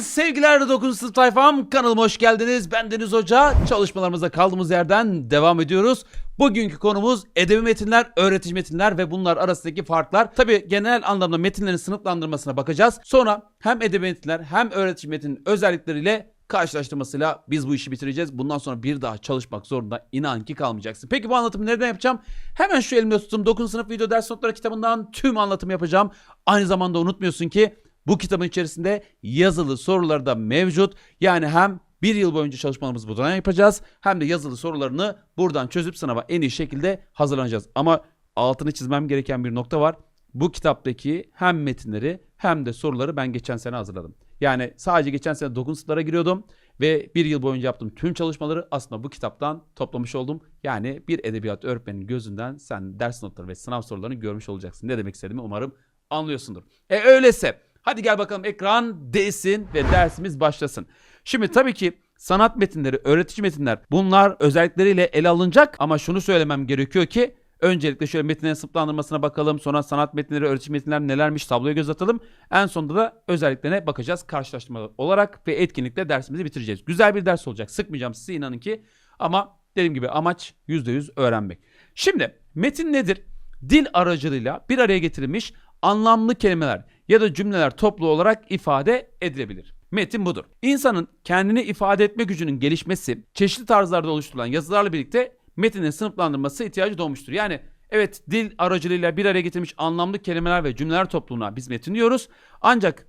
Sevgiler 9. sınıf tayfam kanalıma hoş geldiniz. Ben Deniz Hoca. Çalışmalarımıza kaldığımız yerden devam ediyoruz. Bugünkü konumuz edebi metinler, öğretici metinler ve bunlar arasındaki farklar. Tabi genel anlamda metinlerin sınıflandırmasına bakacağız. Sonra hem edebi metinler hem öğretici metinin özellikleriyle karşılaştırmasıyla biz bu işi bitireceğiz. Bundan sonra bir daha çalışmak zorunda inan ki kalmayacaksın. Peki bu anlatımı nereden yapacağım? Hemen şu elimde tuttum 9. sınıf video ders notları kitabından tüm anlatımı yapacağım. Aynı zamanda unutmuyorsun ki bu kitabın içerisinde yazılı sorular da mevcut. Yani hem bir yıl boyunca çalışmalarımızı buradan yapacağız. Hem de yazılı sorularını buradan çözüp sınava en iyi şekilde hazırlanacağız. Ama altını çizmem gereken bir nokta var. Bu kitaptaki hem metinleri hem de soruları ben geçen sene hazırladım. Yani sadece geçen sene 9 sınıflara giriyordum ve bir yıl boyunca yaptığım tüm çalışmaları aslında bu kitaptan toplamış oldum. Yani bir edebiyat öğretmeninin gözünden sen ders notları ve sınav sorularını görmüş olacaksın. Ne demek istediğimi umarım anlıyorsundur. E öyleyse hadi gel bakalım ekran değilsin ve dersimiz başlasın. Şimdi tabii ki sanat metinleri, öğretici metinler bunlar özellikleriyle ele alınacak ama şunu söylemem gerekiyor ki Öncelikle şöyle metinlerin sınıflandırmasına bakalım. Sonra sanat metinleri, öğretici metinler nelermiş tabloya göz atalım. En sonunda da özelliklerine bakacağız karşılaştırma olarak ve etkinlikle dersimizi bitireceğiz. Güzel bir ders olacak. Sıkmayacağım sizi inanın ki. Ama dediğim gibi amaç %100 öğrenmek. Şimdi metin nedir? Dil aracılığıyla bir araya getirilmiş anlamlı kelimeler ya da cümleler toplu olarak ifade edilebilir. Metin budur. İnsanın kendini ifade etme gücünün gelişmesi, çeşitli tarzlarda oluşturulan yazılarla birlikte metinin sınıflandırması ihtiyacı doğmuştur. Yani evet dil aracılığıyla bir araya getirmiş anlamlı kelimeler ve cümleler topluluğuna biz metin diyoruz. Ancak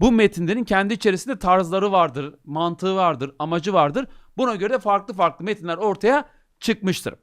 bu metinlerin kendi içerisinde tarzları vardır, mantığı vardır, amacı vardır. Buna göre de farklı farklı metinler ortaya çıkmıştır.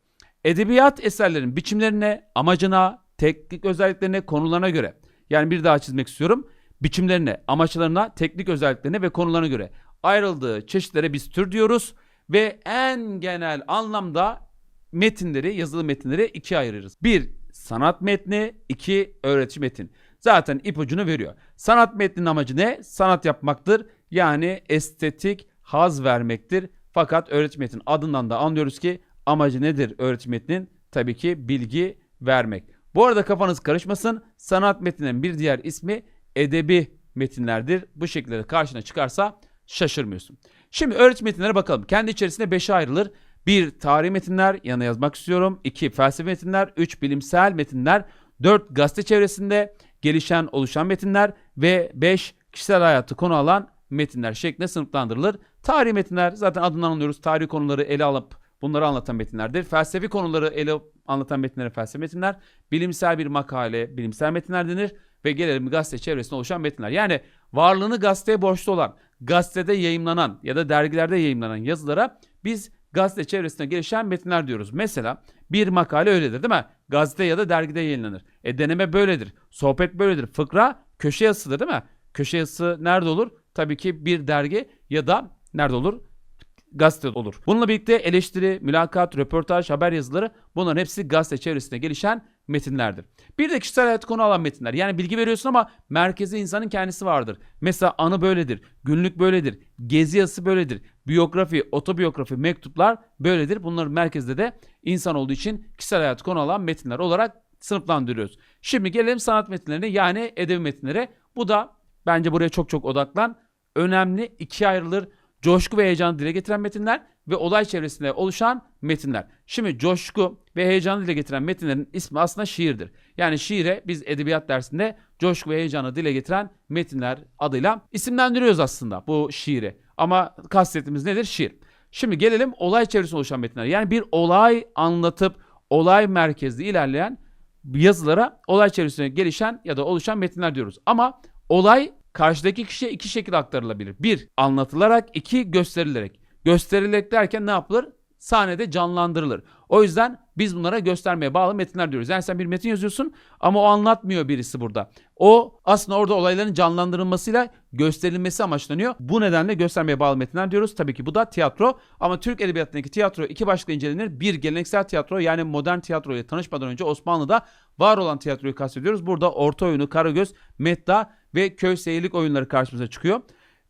Edebiyat eserlerin biçimlerine, amacına, teknik özelliklerine, konularına göre yani bir daha çizmek istiyorum. Biçimlerine, amaçlarına, teknik özelliklerine ve konularına göre ayrıldığı çeşitlere biz tür diyoruz ve en genel anlamda metinleri, yazılı metinleri ikiye ayırırız. Bir, sanat metni, iki, öğretici metin. Zaten ipucunu veriyor. Sanat metninin amacı ne? Sanat yapmaktır. Yani estetik haz vermektir. Fakat öğretici metin adından da anlıyoruz ki amacı nedir öğretici metnin? Tabii ki bilgi vermek. Bu arada kafanız karışmasın. Sanat metninin bir diğer ismi edebi metinlerdir. Bu şekilde karşına çıkarsa şaşırmıyorsun. Şimdi öğretici metinlere bakalım. Kendi içerisinde beşe ayrılır. 1. Tarih metinler yanına yazmak istiyorum. 2. Felsefe metinler. 3. Bilimsel metinler. 4. Gazete çevresinde gelişen oluşan metinler. Ve 5. Kişisel hayatı konu alan metinler şeklinde sınıflandırılır. Tarih metinler zaten adından anlıyoruz. Tarih konuları ele alıp bunları anlatan metinlerdir. Felsefi konuları ele anlatan metinlere felsefe metinler. Bilimsel bir makale, bilimsel metinler denir. Ve gelelim gazete çevresinde oluşan metinler. Yani varlığını gazeteye borçlu olan, gazetede yayımlanan ya da dergilerde yayımlanan yazılara biz gazete çevresinde gelişen metinler diyoruz. Mesela bir makale öyledir değil mi? Gazete ya da dergide yayınlanır. E deneme böyledir. Sohbet böyledir. Fıkra köşe yazısıdır değil mi? Köşe yazısı nerede olur? Tabii ki bir dergi ya da nerede olur? Gazete olur. Bununla birlikte eleştiri, mülakat, röportaj, haber yazıları bunların hepsi gazete çevresinde gelişen metinlerdir. Bir de kişisel hayat konu alan metinler. Yani bilgi veriyorsun ama merkezi insanın kendisi vardır. Mesela anı böyledir, günlük böyledir, gezi yazısı böyledir, biyografi, otobiyografi, mektuplar böyledir. Bunların merkezde de insan olduğu için kişisel hayat konu alan metinler olarak sınıflandırıyoruz. Şimdi gelelim sanat metinlerine yani edebi metinlere. Bu da bence buraya çok çok odaklan. Önemli ikiye ayrılır. Coşku ve heyecanı dile getiren metinler ve olay çevresinde oluşan metinler. Şimdi coşku ve heyecanı dile getiren metinlerin ismi aslında şiirdir. Yani şiire biz edebiyat dersinde coşku ve heyecanı dile getiren metinler adıyla isimlendiriyoruz aslında bu şiiri. Ama kastettiğimiz nedir? Şiir. Şimdi gelelim olay çevresinde oluşan metinler. Yani bir olay anlatıp olay merkezli ilerleyen yazılara olay çevresinde gelişen ya da oluşan metinler diyoruz. Ama olay karşıdaki kişiye iki şekilde aktarılabilir. Bir, anlatılarak, iki, gösterilerek. Gösterilerek derken ne yapılır? Sahnede canlandırılır. O yüzden biz bunlara göstermeye bağlı metinler diyoruz. Yani sen bir metin yazıyorsun ama o anlatmıyor birisi burada. O aslında orada olayların canlandırılmasıyla gösterilmesi amaçlanıyor. Bu nedenle göstermeye bağlı metinler diyoruz. Tabii ki bu da tiyatro. Ama Türk Edebiyatı'ndaki tiyatro iki başlıkla incelenir. Bir geleneksel tiyatro yani modern tiyatro ile tanışmadan önce Osmanlı'da var olan tiyatroyu kastediyoruz. Burada orta oyunu, Karagöz, Medda ve köy seyirlik oyunları karşımıza çıkıyor.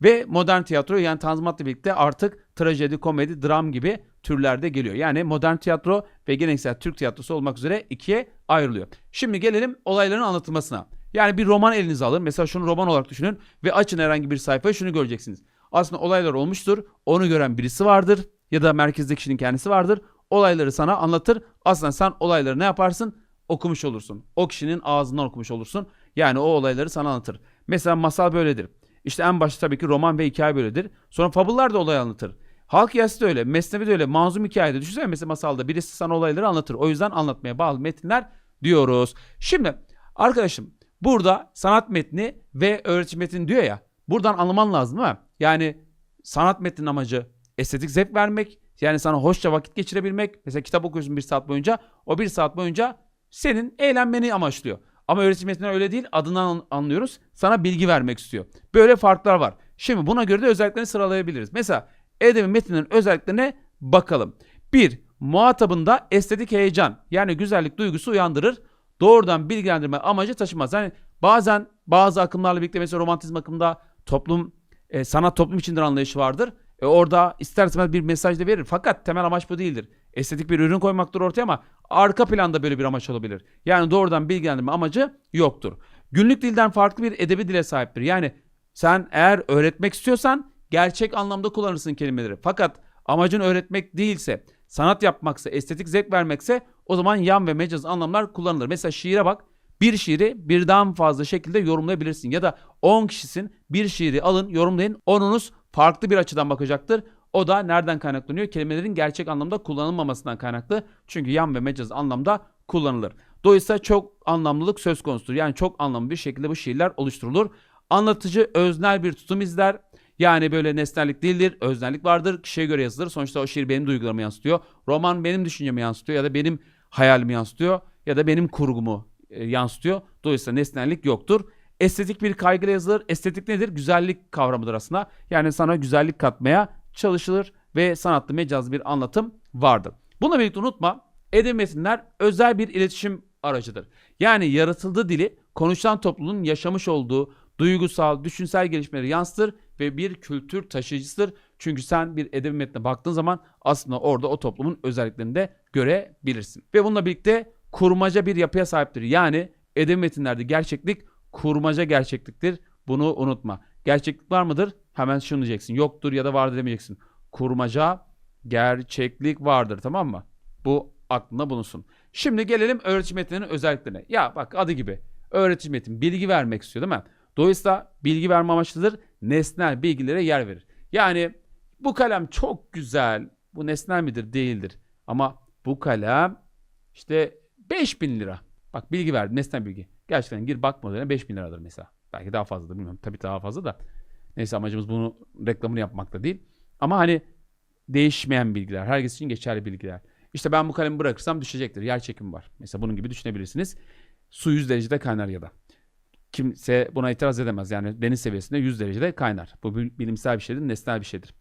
Ve modern tiyatro yani Tanzimat'la birlikte artık trajedi, komedi, dram gibi türlerde geliyor. Yani modern tiyatro ve geleneksel Türk tiyatrosu olmak üzere ikiye ayrılıyor. Şimdi gelelim olayların anlatılmasına. Yani bir roman elinize alın. Mesela şunu roman olarak düşünün ve açın herhangi bir sayfayı şunu göreceksiniz. Aslında olaylar olmuştur. Onu gören birisi vardır ya da merkezdeki kişinin kendisi vardır. Olayları sana anlatır. Aslında sen olayları ne yaparsın? Okumuş olursun. O kişinin ağzından okumuş olursun. Yani o olayları sana anlatır. Mesela masal böyledir. İşte en başta tabii ki roman ve hikaye böyledir. Sonra fabullar da olay anlatır. Halk hikayesi de öyle, mesnevi de öyle, manzum hikayede. Düşünsene mesela masalda birisi sana olayları anlatır. O yüzden anlatmaya bağlı metinler diyoruz. Şimdi arkadaşım burada sanat metni ve öğretim metni diyor ya. Buradan anlaman lazım değil mi? Yani sanat metninin amacı estetik zevk vermek. Yani sana hoşça vakit geçirebilmek. Mesela kitap okuyorsun bir saat boyunca. O bir saat boyunca senin eğlenmeni amaçlıyor. Ama öğretim metni öyle değil. Adından an- anlıyoruz. Sana bilgi vermek istiyor. Böyle farklar var. Şimdi buna göre de özelliklerini sıralayabiliriz. Mesela edebi metninin özelliklerine bakalım. 1. Muhatabında estetik heyecan yani güzellik duygusu uyandırır. Doğrudan bilgilendirme amacı taşımaz. Yani bazen bazı akımlarla birlikte mesela romantizm akımında toplum e, sanat toplum içindir anlayışı vardır. E, orada ister istemez bir mesaj da verir. Fakat temel amaç bu değildir. Estetik bir ürün koymaktır ortaya ama arka planda böyle bir amaç olabilir. Yani doğrudan bilgilendirme amacı yoktur. Günlük dilden farklı bir edebi dile sahiptir. Yani sen eğer öğretmek istiyorsan gerçek anlamda kullanırsın kelimeleri. Fakat amacın öğretmek değilse, sanat yapmaksa, estetik zevk vermekse o zaman yan ve mecaz anlamlar kullanılır. Mesela şiire bak. Bir şiiri birden fazla şekilde yorumlayabilirsin. Ya da 10 kişisin bir şiiri alın yorumlayın. Onunuz farklı bir açıdan bakacaktır. O da nereden kaynaklanıyor? Kelimelerin gerçek anlamda kullanılmamasından kaynaklı. Çünkü yan ve mecaz anlamda kullanılır. Dolayısıyla çok anlamlılık söz konusudur. Yani çok anlamlı bir şekilde bu şiirler oluşturulur. Anlatıcı öznel bir tutum izler. Yani böyle nesnellik değildir, öznellik vardır. Kişiye göre yazılır. Sonuçta o şiir benim duygularımı yansıtıyor. Roman benim düşüncemi yansıtıyor ya da benim hayalimi yansıtıyor ya da benim kurgumu e, yansıtıyor. Dolayısıyla nesnellik yoktur. Estetik bir kaygıyla yazılır. Estetik nedir? Güzellik kavramıdır aslında. Yani sana güzellik katmaya çalışılır ve sanatlı mecaz bir anlatım vardır. Bununla birlikte unutma edebi metinler özel bir iletişim aracıdır. Yani yaratıldığı dili konuşulan toplumun yaşamış olduğu duygusal, düşünsel gelişmeleri yansıtır ve bir kültür taşıyıcısıdır. Çünkü sen bir edebi metne baktığın zaman aslında orada o toplumun özelliklerini de görebilirsin. Ve bununla birlikte kurmaca bir yapıya sahiptir. Yani edebi metinlerde gerçeklik kurmaca gerçekliktir. Bunu unutma. Gerçeklik var mıdır? Hemen şunu diyeceksin. Yoktur ya da vardır demeyeceksin. Kurmaca gerçeklik vardır tamam mı? Bu aklında bulunsun. Şimdi gelelim öğretim metninin özelliklerine. Ya bak adı gibi. Öğretim metin bilgi vermek istiyor değil mi? Dolayısıyla bilgi verme amaçlıdır. Nesnel bilgilere yer verir. Yani bu kalem çok güzel. Bu nesnel midir? Değildir. Ama bu kalem işte 5000 lira. Bak bilgi verdi. Nesnel bilgi. Gerçekten gir bak modeline 5000 liradır mesela. Belki daha fazladır bilmiyorum. Tabii daha fazla da. Neyse amacımız bunu reklamını yapmak da değil. Ama hani değişmeyen bilgiler. Herkes için geçerli bilgiler. İşte ben bu kalemi bırakırsam düşecektir. Yer çekimi var. Mesela bunun gibi düşünebilirsiniz. Su 100 derecede kaynar ya da. Kimse buna itiraz edemez. Yani deniz seviyesinde 100 derecede kaynar. Bu bil- bilimsel bir şeydir, nesnel bir şeydir.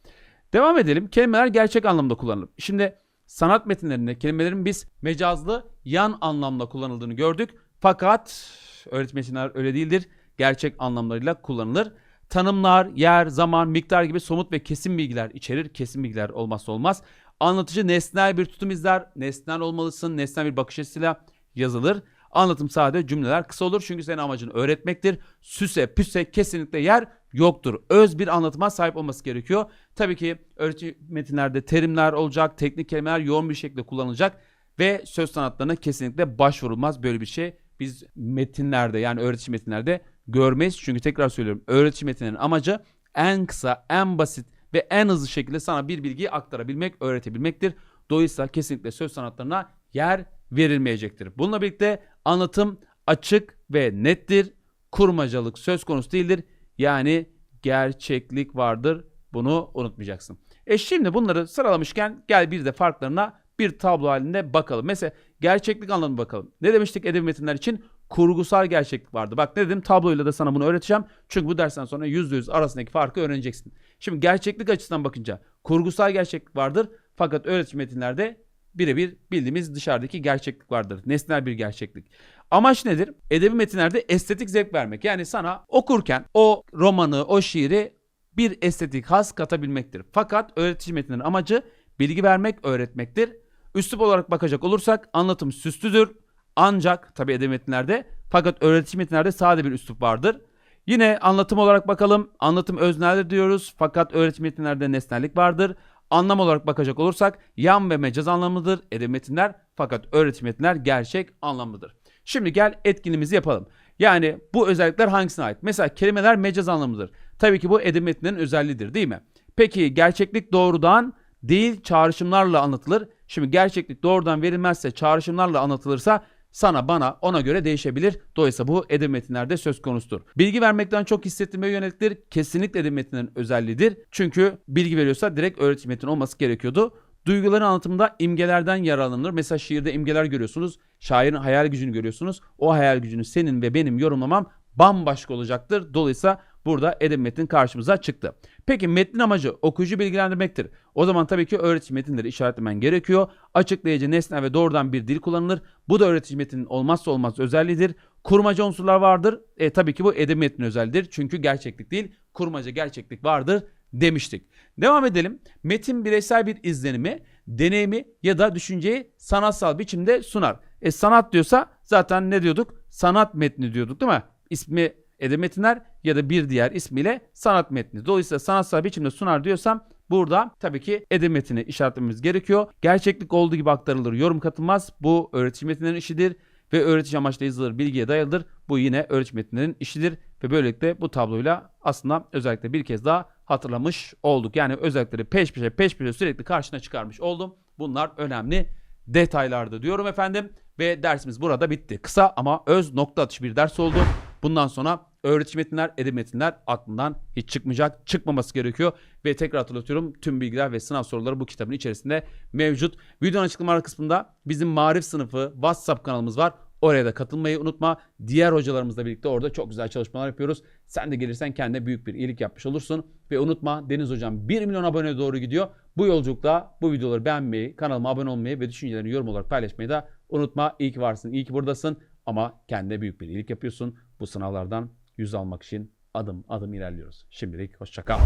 Devam edelim. Kelimeler gerçek anlamda kullanılır. Şimdi sanat metinlerinde kelimelerin biz mecazlı yan anlamda kullanıldığını gördük. Fakat öğretim metinler öyle değildir. Gerçek anlamlarıyla kullanılır. Tanımlar, yer, zaman, miktar gibi somut ve kesin bilgiler içerir. Kesin bilgiler olmazsa olmaz. Anlatıcı nesnel bir tutum izler. Nesnel olmalısın. Nesnel bir bakış açısıyla yazılır. Anlatım sade cümleler kısa olur çünkü senin amacın öğretmektir. Süse püse kesinlikle yer yoktur. Öz bir anlatıma sahip olması gerekiyor. Tabii ki öğretim metinlerde terimler olacak, teknik kelimeler yoğun bir şekilde kullanılacak ve söz sanatlarına kesinlikle başvurulmaz böyle bir şey. Biz metinlerde yani öğretici metinlerde görmeyiz. Çünkü tekrar söylüyorum öğretici metinlerin amacı en kısa, en basit ve en hızlı şekilde sana bir bilgiyi aktarabilmek, öğretebilmektir. Dolayısıyla kesinlikle söz sanatlarına yer verilmeyecektir. Bununla birlikte anlatım açık ve nettir. Kurmacalık söz konusu değildir. Yani gerçeklik vardır. Bunu unutmayacaksın. E şimdi bunları sıralamışken gel bir de farklarına bir tablo halinde bakalım. Mesela gerçeklik anlamına bakalım. Ne demiştik edebi metinler için? Kurgusal gerçeklik vardı. Bak ne dedim tabloyla da sana bunu öğreteceğim. Çünkü bu dersten sonra %100 arasındaki farkı öğreneceksin. Şimdi gerçeklik açısından bakınca kurgusal gerçeklik vardır. Fakat öğretim metinlerde birebir bildiğimiz dışarıdaki gerçeklik vardır. Nesnel bir gerçeklik. Amaç nedir? Edebi metinlerde estetik zevk vermek. Yani sana okurken o romanı, o şiiri bir estetik has katabilmektir. Fakat öğretici metinlerin amacı bilgi vermek, öğretmektir. Üslup olarak bakacak olursak anlatım süslüdür. Ancak tabi edebi metinlerde Fakat öğretici metinlerde sade bir üslup vardır. Yine anlatım olarak bakalım. Anlatım özneldir diyoruz. Fakat öğretici metinlerde nesnellik vardır. Anlam olarak bakacak olursak yan ve mecaz anlamlıdır edebi metinler fakat öğretici metinler gerçek anlamlıdır. Şimdi gel etkinliğimizi yapalım. Yani bu özellikler hangisine ait? Mesela kelimeler mecaz anlamlıdır. Tabii ki bu edebi metinlerin özelliğidir değil mi? Peki gerçeklik doğrudan değil çağrışımlarla anlatılır. Şimdi gerçeklik doğrudan verilmezse çağrışımlarla anlatılırsa sana bana ona göre değişebilir. Dolayısıyla bu edebi metinlerde söz konusudur. Bilgi vermekten çok hissettirmeye yöneliktir. Kesinlikle edebi metinlerin özelliğidir. Çünkü bilgi veriyorsa direkt öğretici metin olması gerekiyordu. Duyguların anlatımında imgelerden yararlanılır. Mesela şiirde imgeler görüyorsunuz. Şairin hayal gücünü görüyorsunuz. O hayal gücünü senin ve benim yorumlamam bambaşka olacaktır. Dolayısıyla burada edebi metin karşımıza çıktı. Peki metnin amacı okuyucu bilgilendirmektir. O zaman tabii ki öğretici metinleri işaretlemen gerekiyor. Açıklayıcı, nesne ve doğrudan bir dil kullanılır. Bu da öğretici metinin olmazsa olmaz özelliğidir. Kurmaca unsurlar vardır. E, tabii ki bu edebi metin özelliğidir. Çünkü gerçeklik değil, kurmaca gerçeklik vardır demiştik. Devam edelim. Metin bireysel bir izlenimi, deneyimi ya da düşünceyi sanatsal biçimde sunar. E sanat diyorsa zaten ne diyorduk? Sanat metni diyorduk değil mi? İsmi edebi metinler ya da bir diğer ismiyle sanat metni. Dolayısıyla sanatsal biçimde sunar diyorsam burada tabii ki edebi metini işaretlememiz gerekiyor. Gerçeklik olduğu gibi aktarılır, yorum katılmaz. Bu öğretici metinlerin işidir ve öğretici amaçla yazılır, bilgiye dayalıdır. Bu yine öğretici metinlerin işidir ve böylelikle bu tabloyla aslında özellikle bir kez daha hatırlamış olduk. Yani özellikleri peş peşe peş peşe sürekli karşına çıkarmış oldum. Bunlar önemli detaylardı diyorum efendim. Ve dersimiz burada bitti. Kısa ama öz nokta atışı bir ders oldu. Bundan sonra öğretici metinler, edebi metinler aklından hiç çıkmayacak. Çıkmaması gerekiyor. Ve tekrar hatırlatıyorum tüm bilgiler ve sınav soruları bu kitabın içerisinde mevcut. Videonun açıklamalar kısmında bizim marif sınıfı WhatsApp kanalımız var. Oraya da katılmayı unutma. Diğer hocalarımızla birlikte orada çok güzel çalışmalar yapıyoruz. Sen de gelirsen kendine büyük bir iyilik yapmış olursun. Ve unutma Deniz Hocam 1 milyon aboneye doğru gidiyor. Bu yolculukta bu videoları beğenmeyi, kanalıma abone olmayı ve düşüncelerini yorum olarak paylaşmayı da unutma. İyi ki varsın, iyi ki buradasın. Ama kendine büyük bir iyilik yapıyorsun. Bu sınavlardan yüz almak için adım adım ilerliyoruz. Şimdilik hoşçakal.